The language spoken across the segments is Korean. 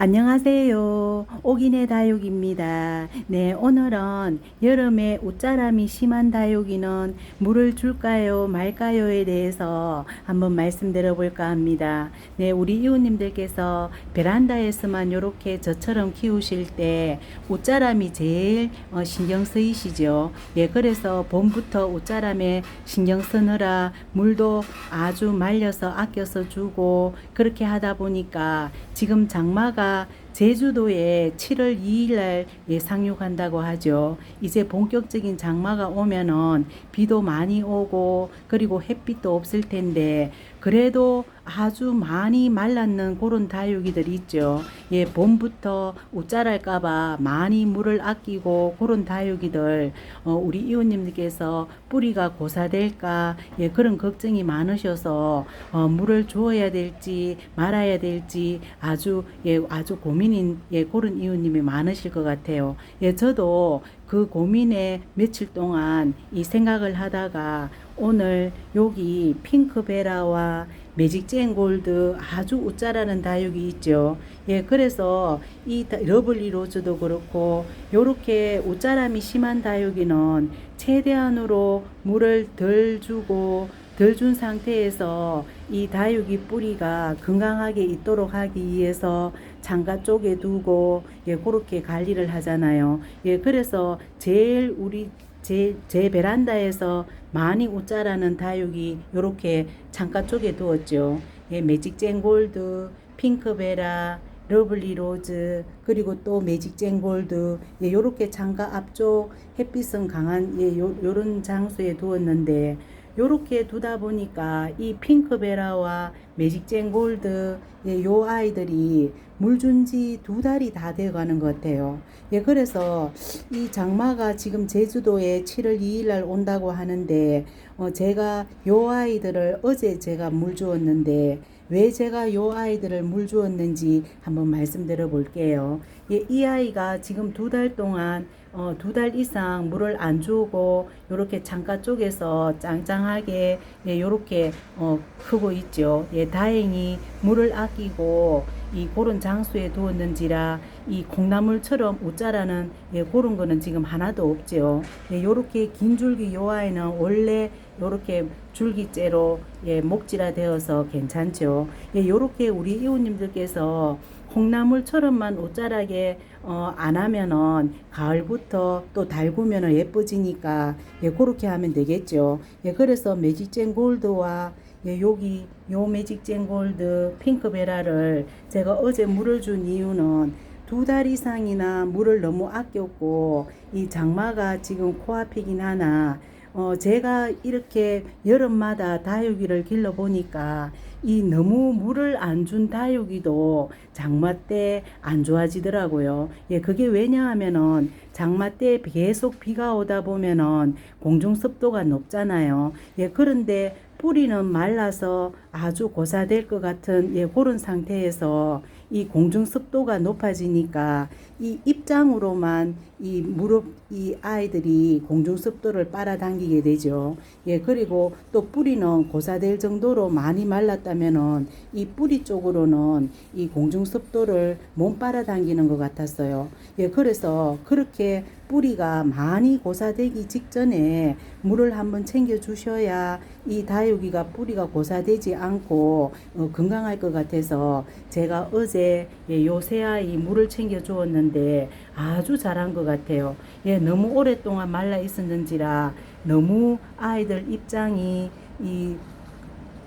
안녕하세요. 옥인의 다육입니다. 네, 오늘은 여름에 옷자람이 심한 다육이는 물을 줄까요, 말까요에 대해서 한번 말씀드려 볼까 합니다. 네, 우리 이웃님들께서 베란다에서만 이렇게 저처럼 키우실 때 옷자람이 제일 어, 신경 쓰이시죠. 예, 그래서 봄부터 옷자람에 신경 쓰느라 물도 아주 말려서 아껴서 주고 그렇게 하다 보니까 지금 장마가 제주도에 7월 2일 날 예상육한다고 하죠. 이제 본격적인 장마가 오면은 비도 많이 오고 그리고 햇빛도 없을 텐데 그래도 아주 많이 말랐는 그런 다육이들이 있죠. 예, 봄부터 옷자랄까봐 많이 물을 아끼고 그런 다육이들, 어, 우리 이웃님들께서 뿌리가 고사될까, 예, 그런 걱정이 많으셔서, 어, 물을 주어야 될지 말아야 될지 아주, 예, 아주 고민인, 예, 그런 이웃님이 많으실 것 같아요. 예, 저도 그 고민에 며칠 동안 이 생각을 하다가 오늘 여기 핑크베라와 매직젠 골드 아주 웃자라는 다육이 있죠. 예, 그래서 이 다- 러블리 로즈도 그렇고 요렇게 웃자람이 심한 다육이는 최대한으로 물을 덜 주고 덜 준 상태에서 이 다육이 뿌리가 건강하게 있도록 하기 위해서 창가 쪽에 두고 예 그렇게 관리를 하잖아요. 예 그래서 제일 우리 제, 제 베란다에서 많이 웃자라는 다육이 요렇게 창가 쪽에 두었죠. 예 매직젠 골드, 핑크베라, 러블리 로즈 그리고 또 매직젠 골드 예, 요렇게 창가 앞쪽 햇빛은 강한 예, 요, 요런 장소에 두었는데 요렇게 두다 보니까 이 핑크베라와 매직젠 골드 예, 요 아이들이 물준지 두 달이 다 되어 가는 것 같아요. 예, 그래서 이 장마가 지금 제주도에 7월 2일 날 온다고 하는데 어, 제가 요 아이들을 어제 제가 물 주었는데 왜 제가 요 아이들을 물 주었는지 한번 말씀드려 볼게요. 예, 이 아이가 지금 두 달 동안 어, 두 달 이상 물을 안 주고 요렇게 창가 쪽에서 짱짱하게 예, 요렇게 어, 크고 있죠. 예, 다행히 물을 아끼고 이 그런 장소에 두었는지라 이 콩나물처럼 웃자라는 예, 그런 거는 지금 하나도 없죠. 예, 요렇게 긴 줄기 요 아이는 원래 요렇게 줄기째로 예, 목질화 되어서 괜찮죠. 예, 요렇게 우리 이웃님들께서 콩나물처럼만 옷자라게 어, 안 하면은 가을부터 또 달구면은 예뻐지니까 예, 그렇게 하면 되겠죠. 예, 그래서 매직젠 골드와 예, 여기 요 매직젠 골드 핑크베라를 제가 어제 물을 준 이유는 두 달 이상이나 물을 너무 아꼈고 이 장마가 지금 코앞이긴 하나 어, 제가 이렇게 여름마다 다육이를 길러 보니까 이 너무 물을 안 준 다육이도 장마 때 안 좋아지더라고요. 예, 그게 왜냐하면은 장마 때 계속 비가 오다 보면은 공중 습도가 높잖아요. 예, 그런데 뿌리는 말라서 아주 고사될 것 같은 예, 그런 상태에서 이 공중 습도가 높아지니까 이 입장으로만 이 무릎 이 아이들이 공중 습도를 빨아당기게 되죠. 예, 그리고 또 뿌리는 고사될 정도로 많이 말랐다면은 이 뿌리 쪽으로는 이 공중 습도를 못 빨아당기는 것 같았어요. 예, 그래서 그렇게 뿌리가 많이 고사되기 직전에 물을 한번 챙겨 주셔야 이 다육이가 뿌리가 고사되지 않고 어, 건강할 것 같아서 제가 어제 예, 요새 아이 물을 챙겨 주었는데 아주 잘한 것 같아요. 예, 너무 오랫동안 말라 있었는지라 너무 아이들 입장이 이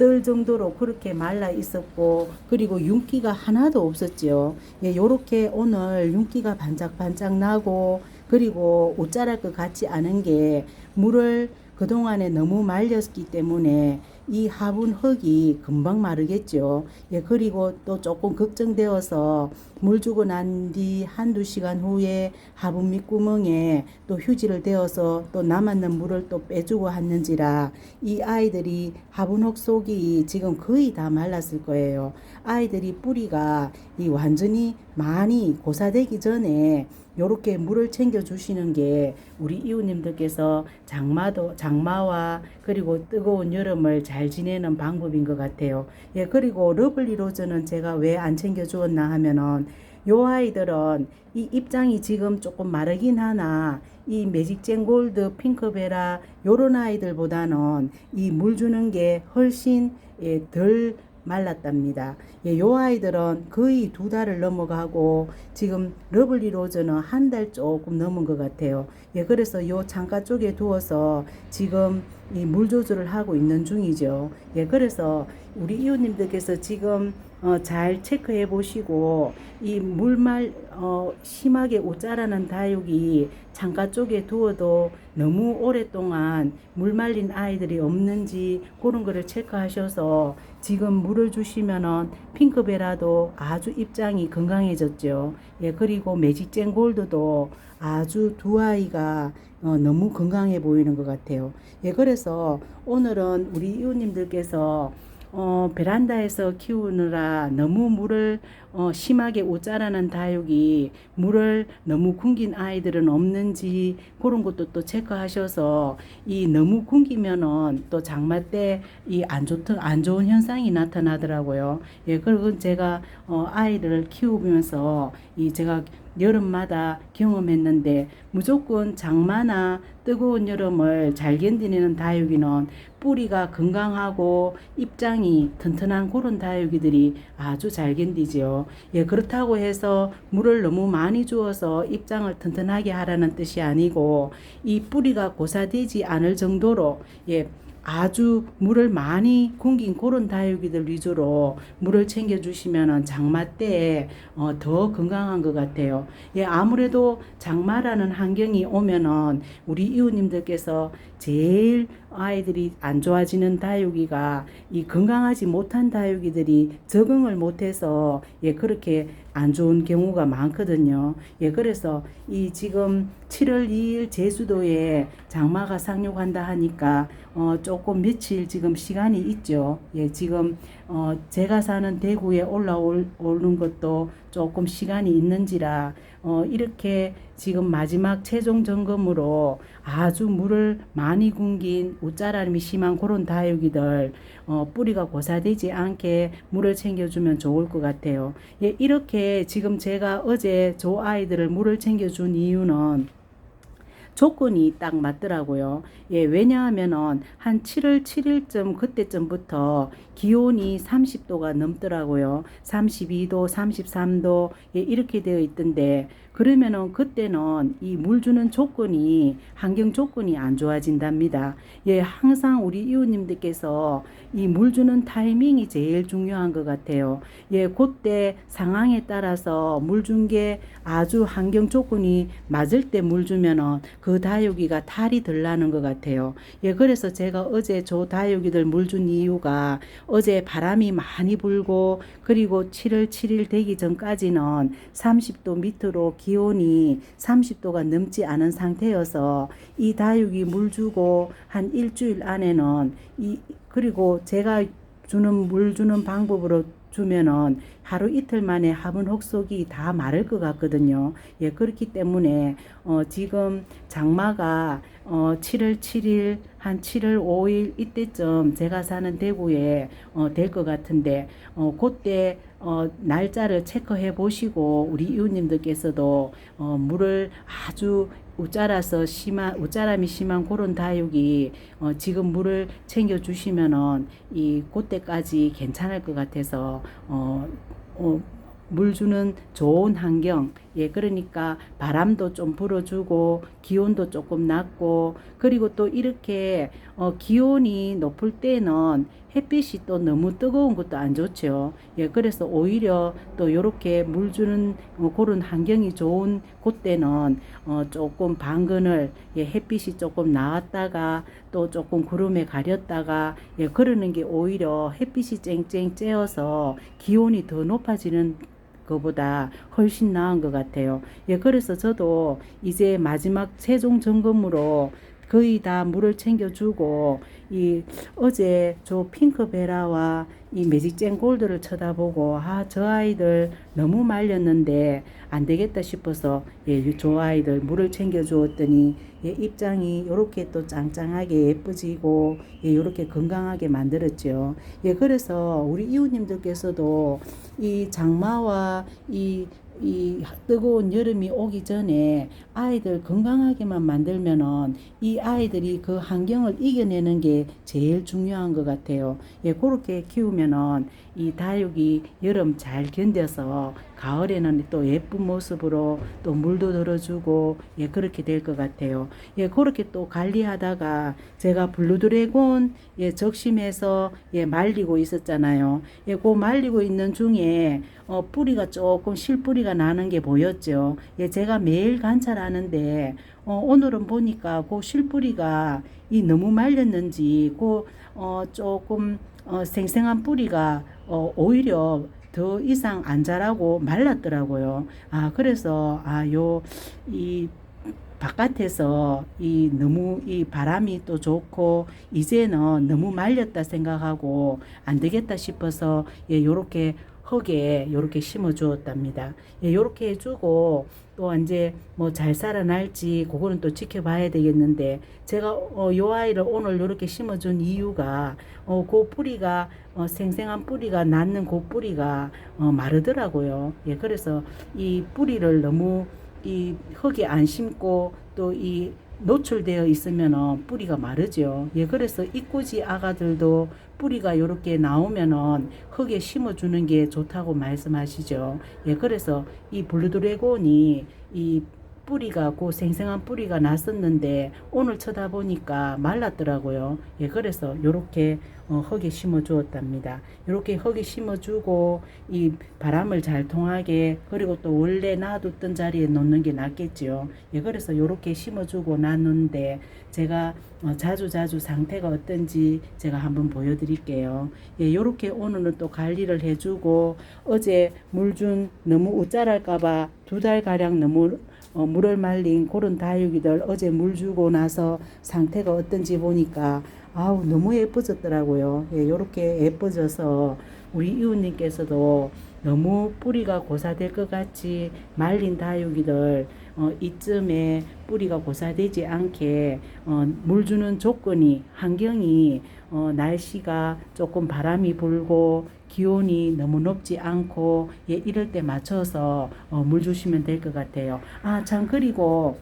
뜰 정도로 그렇게 말라 있었고 그리고 윤기가 하나도 없었죠. 예, 요렇게 오늘 윤기가 반짝반짝 나고 그리고 옷자랄 것 같지 않은 게 물을 그동안에 너무 말렸기 때문에 이 화분 흙이 금방 마르겠죠. 예, 그리고 또 조금 걱정되어서 물 주고 난 뒤 한두 시간 후에 화분 밑구멍에 또 휴지를 대어서 또 남았는 물을 또 빼주고 했는지라 이 아이들이 화분 흙 속이 지금 거의 다 말랐을 거예요. 아이들이 뿌리가 이 완전히 많이 고사되기 전에 요렇게 물을 챙겨 주시는 게 우리 이웃님들께서 장마도 장마와 그리고 뜨거운 여름을 잘 지내는 방법인 것 같아요. 예, 그리고 러블리 로즈는 제가 왜 안 챙겨 주었나 하면은 요 아이들은 이 입장이 지금 조금 마르긴 하나 이 매직젠 골드 핑크베라 요런 아이들보다는 이 물 주는 게 훨씬 예, 덜 말랐답니다. 예, 요 아이들은 거의 두 달을 넘어가고 지금 러블리 로즈는 한 달 조금 넘은 것 같아요. 예, 그래서 요 창가 쪽에 두어서 지금 이 물 조절을 하고 있는 중이죠. 예, 그래서 우리 이웃님들께서 지금 어, 잘 체크해 보시고 이 물말 어, 심하게 옷자라는 다육이 창가 쪽에 두어도 너무 오랫동안 물 말린 아이들이 없는지 그런 거를 체크하셔서 지금 물을 주시면은 핑크베라도 아주 입장이 건강해졌죠. 예, 그리고 매직젠 골드도 아주 두 아이가 어, 너무 건강해 보이는 것 같아요. 예, 그래서 오늘은 우리 이웃님들께서 어, 베란다에서 키우느라 너무 물을 어, 심하게 옷자라는 다육이 물을 너무 굶긴 아이들은 없는지 그런 것도 또 체크하셔서 이 너무 굶기면은 또 장마 때 이 안 좋던 안 좋은 현상이 나타나더라고요. 예, 그리고 제가 어, 아이를 키우면서 이 제가 여름마다 경험했는데 무조건 장마나 뜨거운 여름을 잘 견디는 다육이는 뿌리가 건강하고 입장이 튼튼한 그런 다육이들이 아주 잘 견디죠. 예, 그렇다고 해서 물을 너무 많이 주어서 입장을 튼튼하게 하라는 뜻이 아니고 이 뿌리가 고사되지 않을 정도로 예, 아주 물을 많이 굶긴 그런 다육이들 위주로 물을 챙겨 주시면은 장마 때에 어, 더 건강한 것 같아요. 예, 아무래도 장마라는 환경이 오면은 우리 이웃님들께서 제일 아이들이 안 좋아지는 다육이가 이 건강하지 못한 다육이들이 적응을 못해서 예 그렇게 안 좋은 경우가 많거든요. 예 그래서 이 지금 7월 2일 제주도에 장마가 상륙한다 하니까 어 조금 며칠 지금 시간이 있죠. 예 지금 어 제가 사는 대구에 올라오는 것도 조금 시간이 있는지라 어 이렇게 지금 마지막 최종 점검으로 아주 물을 많이 굶긴 옷자람이 심한 그런 다육이들 어, 뿌리가 고사되지 않게 물을 챙겨주면 좋을 것 같아요. 예, 이렇게 지금 제가 어제 저 아이들을 물을 챙겨준 이유는 조건이 딱 맞더라고요. 예, 왜냐하면은 한 7월 7일쯤 그때쯤부터 기온이 30도가 넘더라고요. 32도, 33도 예, 이렇게 되어 있던데 그러면은 그때는 이 물 주는 조건이 환경 조건이 안 좋아진답니다. 예, 항상 우리 이웃님들께서 이 물 주는 타이밍이 제일 중요한 것 같아요. 예, 그때 상황에 따라서 물 준 게 아주 환경 조건이 맞을 때 물 주면은 그 다육이가 탈이 덜 나는 것 같아요. 예, 그래서 제가 어제 저 다육이들 물 준 이유가 어제 바람이 많이 불고 그리고 7월 7일 되기 전까지는 30도 밑으로 기온이 30도가 넘지 않은 상태여서 이 다육이 물 주고 한 일주일 안에는 이 그리고 제가 주는 물 주는 방법으로 주면은 하루 이틀 만에 화분 혹속이 다 마를 것 같거든요. 예, 그렇기 때문에 어 지금 장마가 어 7월 7일 한 7월 5일 이때쯤 제가 사는 대구에 어 될 것 같은데 어 그때 어 날짜를 체크해 보시고 우리 이웃님들께서도 어 물을 아주 우짜라서 심한 우짜람이 심한 그런 다육이 어, 지금 물을 챙겨 주시면은 이 그때까지 괜찮을 것 같아서 어, 어, 물 주는 좋은 환경, 예, 그러니까 바람도 좀 불어주고, 기온도 조금 낮고, 그리고 또 이렇게, 어, 기온이 높을 때는 햇빛이 또 너무 뜨거운 것도 안 좋죠. 예, 그래서 오히려 또 요렇게 물 주는 어, 그런 환경이 좋은 그때는 어, 조금 방근을 예, 햇빛이 조금 나왔다가 또 조금 구름에 가렸다가 예, 그러는 게 오히려 햇빛이 쨍쨍 쬐어서 기온이 더 높아지는 것보다 훨씬 나은 것 같아요. 예, 그래서 저도 이제 마지막 최종 점검으로 거의 다 물을 챙겨주고 이 어제 저 핑크베라와 이 매직젠 골드를 쳐다보고 아 저 아이들 너무 말렸는데 안 되겠다 싶어서 예, 저 아이들 물을 챙겨 주었더니 예, 입장이 이렇게 또 짱짱하게 예뻐지고 예, 이렇게 건강하게 만들었죠. 예, 그래서 우리 이웃님들께서도 이 장마와 이 이 뜨거운 여름이 오기 전에 아이들 건강하게만 만들면은 이 아이들이 그 환경을 이겨내는 게 제일 중요한 것 같아요. 예, 그렇게 키우면은 이 다육이 여름 잘 견뎌서 가을에는 또 예쁜 모습으로 또 물도 들어주고 예 그렇게 될 것 같아요. 예 그렇게 또 관리하다가 제가 블루드래곤 예 적심해서 예 말리고 있었잖아요. 예그 말리고 있는 중에 어 뿌리가 조금 실뿌리가 나는 게 보였죠. 예 제가 매일 관찰하는데 어 오늘은 보니까 그 실뿌리가 이 너무 말렸는지 그 어 조금 어 생생한 뿌리가 어 오히려 더 이상 안 자라고 말랐더라고요. 아, 그래서, 아, 요, 이, 바깥에서 이 너무 이 바람이 또 좋고 이제는 너무 말렸다 생각하고 안 되겠다 싶어서 예 요렇게 흙에 요렇게 심어 주었답니다. 예 요렇게 해주고 또 이제 뭐 잘 살아날지 그거는 또 지켜봐야 되겠는데 제가 어 요 아이를 오늘 요렇게 심어 준 이유가 어 그 뿌리가 어 생생한 뿌리가 낳는 그 뿌리가 어 마르더라고요. 예 그래서 이 뿌리를 너무 이 흙에 안 심고 또이 노출되어 있으면은 뿌리가 마르죠. 예, 그래서 이꼬지 아가들도 뿌리가 이렇게 나오면은 흙에 심어주는 게 좋다고 말씀하시죠. 예, 그래서 이 블루드래곤이 이 뿌리가 고 생생한 뿌리가 났었는데 오늘 쳐다보니까 말랐더라고요. 예, 그래서 요렇게 어, 흙에 심어 주었답니다. 이렇게 흙에 심어 주고 이 바람을 잘 통하게 그리고 또 원래 놔뒀던 자리에 놓는 게 낫겠지요. 예, 그래서 요렇게 심어 주고 놨는데 제가 어, 자주 자주 상태가 어떤지 제가 한번 보여드릴게요. 예, 요렇게 오늘은 또 관리를 해주고 어제 물 준 너무 우짜랄까봐 두 달 가량 너무 어, 물을 말린 그런 다육이들 어제 물 주고 나서 상태가 어떤지 보니까 아우 너무 예뻐졌더라고요. 예, 요렇게 예뻐져서 우리 이웃님께서도 너무 뿌리가 고사될 것 같이 말린 다육이들 어, 이쯤에 뿌리가 고사되지 않게 어, 물 주는 조건이 환경이 어, 날씨가 조금 바람이 불고 기온이 너무 높지 않고 예, 이럴 때 맞춰서 어, 물 주시면 될 것 같아요. 아 참 그리고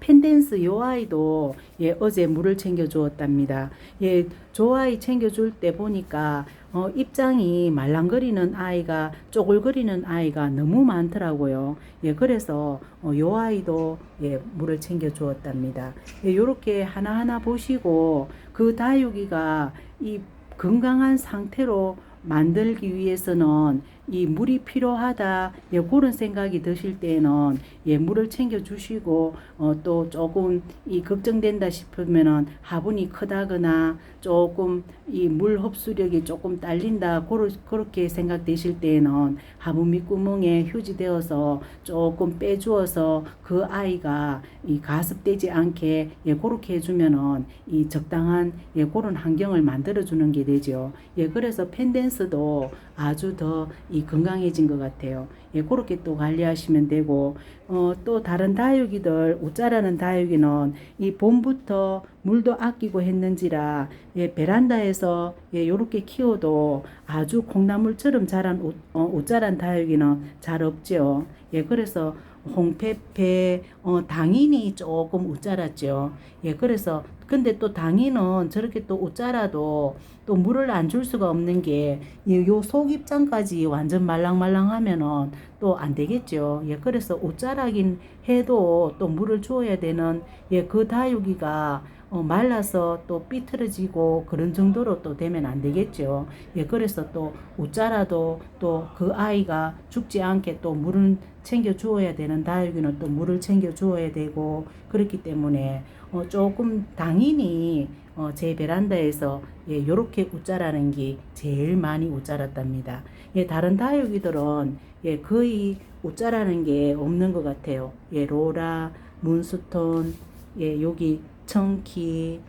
펜댄스 요 아이도 예 어제 물을 챙겨 주었답니다. 예, 조 아이 챙겨 줄 때 보니까 어 입장이 말랑거리는 아이가 쪼글거리는 아이가 너무 많더라고요. 예, 그래서 어, 요 아이도 예 물을 챙겨 주었답니다. 예, 요렇게 하나하나 보시고 그 다육이가 이 건강한 상태로 만들기 위해서는 이 물이 필요하다. 예 그런 생각이 드실 때는 예 물을 챙겨 주시고 어 또 조금 이 걱정된다 싶으면은 화분이 크다거나 조금 이 물 흡수력이 조금 딸린다 그러, 그렇게 생각되실 때는 화분 밑구멍에 휴지 되어서 조금 빼주어서 그 아이가 이 가습되지 않게 예 그렇게 해주면은 이 적당한 예 그런 환경을 만들어 주는 게 되죠. 예 그래서 펜댄스도 아주 더 이 건강해진 것 같아요. 예, 그렇게 또 관리하시면 되고, 어, 또 다른 다육이들, 웃자라는 다육이는 이 봄부터 물도 아끼고 했는지라, 예, 베란다에서 예, 요렇게 키워도 아주 콩나물처럼 자란 웃, 어, 웃자란 다육이는 잘 없죠. 예, 그래서 홍페페, 어, 당인이 조금 웃자랐죠. 예, 그래서 근데 또 당인은 저렇게 또 웃자라도 또 물을 안 줄 수가 없는 게 요 속입장까지 완전 말랑말랑하면은 또 안 되겠죠. 예, 그래서 웃자라긴 해도 또 물을 주어야 되는 예, 그 다육이가 어, 말라서 또 삐뚤어지고 그런 정도로 또 되면 안 되겠죠. 예, 그래서 또 웃자라도 또 그 아이가 죽지 않게 또 물을 챙겨 주어야 되는 다육이는 또 물을 챙겨 주어야 되고 그렇기 때문에 어, 조금 당연히 어, 제 베란다에서 예, 요렇게 웃자라는 게 제일 많이 웃자랐답니다. 예, 다른 다육이들은 예, 거의 웃자라는 게 없는 것 같아요. 예, 로라, 문스톤, 예, 여기 청키,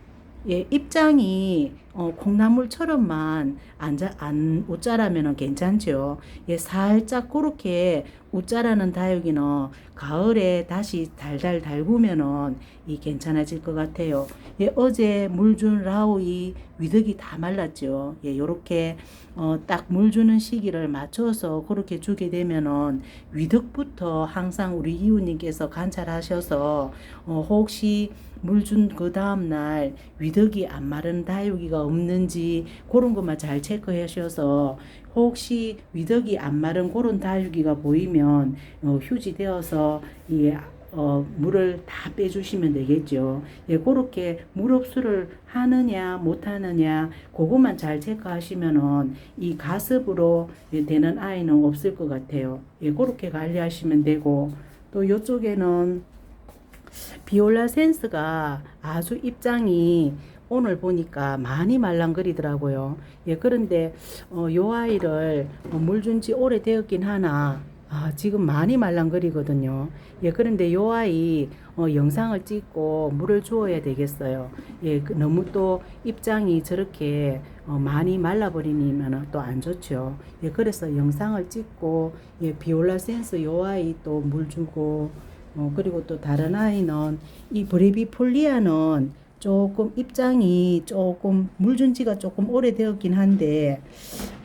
예, 입장이 어, 콩나물처럼만 안, 자, 안 옷자라면 괜찮죠. 예, 살짝 그렇게 웃자라는 다육이는 가을에 다시 달달 달구면은 이 괜찮아질 것 같아요. 예, 어제 물 준 라우이 위덕이 다 말랐죠. 예, 요렇게 어, 딱 물 주는 시기를 맞춰서 그렇게 주게 되면은 위덕부터 항상 우리 이웃님께서 관찰하셔서 어, 혹시 물 준 그 다음 날 위덕이 안 마른 다육이가 없는지 그런 것만 잘 체크하셔서 혹시 위덕이 안 마른 그런 다육이가 보이면 어, 휴지 되어서 이 어, 물을 다 빼주시면 되겠죠. 예, 그렇게 물 흡수를 하느냐 못하느냐 그것만 잘 체크하시면은 이 가습으로 예, 되는 아이는 없을 것 같아요. 예, 그렇게 관리하시면 되고 또 이쪽에는 비올라 센스가 아주 입장이 오늘 보니까 많이 말랑거리더라고요. 예, 그런데 어, 요 아이를 어, 물준 지 오래되었긴 하나 아, 지금 많이 말랑거리거든요. 예, 그런데 요 아이 어, 영상을 찍고 물을 주어야 되겠어요. 예, 그 너무 또 입장이 저렇게 어, 많이 말라버리면 또 안 좋죠. 예, 그래서 영상을 찍고 예, 비올라 센스 요 아이 또 물 주고 어, 그리고 또 다른 아이는 이 브레비폴리아는 조금 입장이 조금 물준 지가 조금 오래되었긴 한데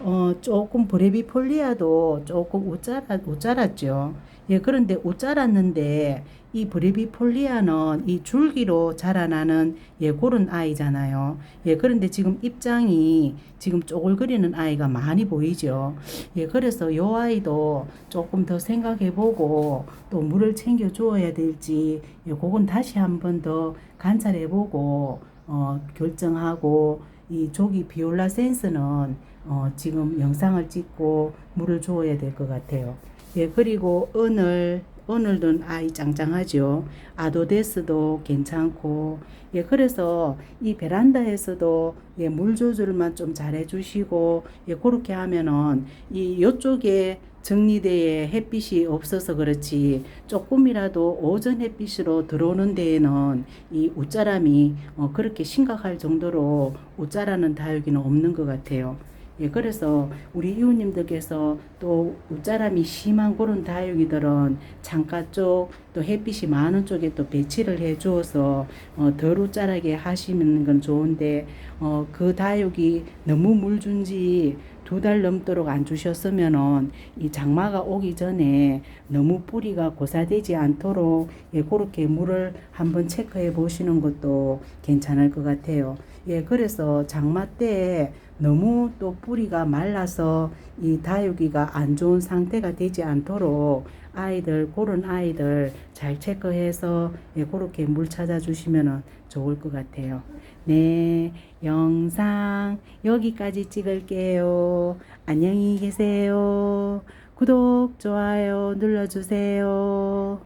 어 조금 브레비폴리아도 조금 옷 자라 옷 자랐죠. 예 그런데 옷 자랐는데 이 브레비폴리아는 이 줄기로 자라나는 예 그런 아이잖아요. 예 그런데 지금 입장이 지금 쪼글거리는 아이가 많이 보이죠. 예 그래서 요 아이도 조금 더 생각해 보고 또 물을 챙겨 주어야 될지 예 그건 다시 한번 더 관찰해 보고 어 결정하고 이 조기 비올라 센스는 어 지금 영상을 찍고 물을 주어야 될 것 같아요. 예 그리고 오늘 오늘도 아이 짱짱하죠. 아도데스도 괜찮고, 예, 그래서 이 베란다에서도 예, 물 조절만 좀 잘해 주시고, 예, 그렇게 하면은 이 요쪽에 정리대에 햇빛이 없어서 그렇지 조금이라도 오전 햇빛으로 들어오는 데에는 이 웃자람이 어, 그렇게 심각할 정도로 웃자라는 다육이는 없는 것 같아요. 예, 그래서 우리 이웃님들께서 또 웃자람이 심한 그런 다육이들은 창가 쪽 또 햇빛이 많은 쪽에 또 배치를 해 주어서 어, 덜 웃자라게 하시는 건 좋은데 어, 그 다육이 너무 물 준지 두 달 넘도록 안 주셨으면은 이 장마가 오기 전에 너무 뿌리가 고사되지 않도록 예, 그렇게 물을 한번 체크해 보시는 것도 괜찮을 것 같아요. 예, 그래서 장마 때 너무 또 뿌리가 말라서 이 다육이가 안 좋은 상태가 되지 않도록 아이들 그런 아이들 잘 체크해서 예, 그렇게 물 찾아주시면 좋을 것 같아요. 네, 영상 여기까지 찍을게요. 안녕히 계세요. 구독, 좋아요 눌러주세요.